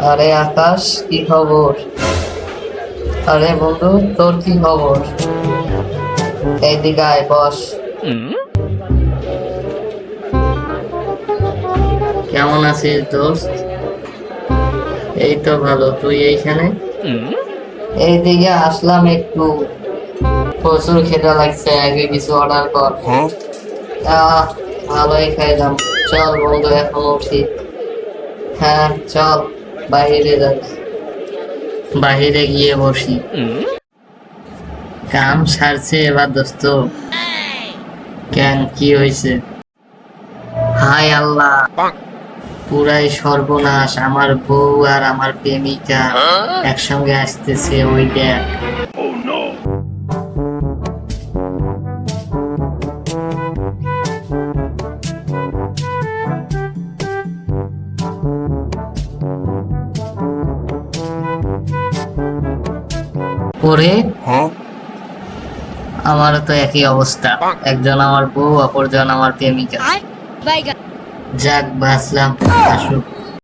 আরে আকাশ কি খবর? আরে বন্ধু তোর কি খবর? এইদিকে আয় বস। কেমন আছিস দোস্ত? এই তো ভালো তুই এইখানে? এইদিকে আসলাম একটু। প্রচুর খেতে লাগছে আগে কিছু অর্ডার কর। আহ, ভালোই খাইলাম। চল বন্ধু এখন উঠি। হ্যাঁ চল বাইরে যাই। বাইরে গিয়ে বসি। কাম সারছে এবার দোস্ত। কেন কি হয়েছে? হায় আল্লাহ। পুরাই সর্বনাশ আমার বউ আর আমার প্রেমিকা একসঙ্গে আসতেছে ওই দেখ। ওরে আমারও তো একই অবস্থা। একজন আমার বউ অপরজন আমার প্রেমিকা. যাক বাঁচলাম। আসুক।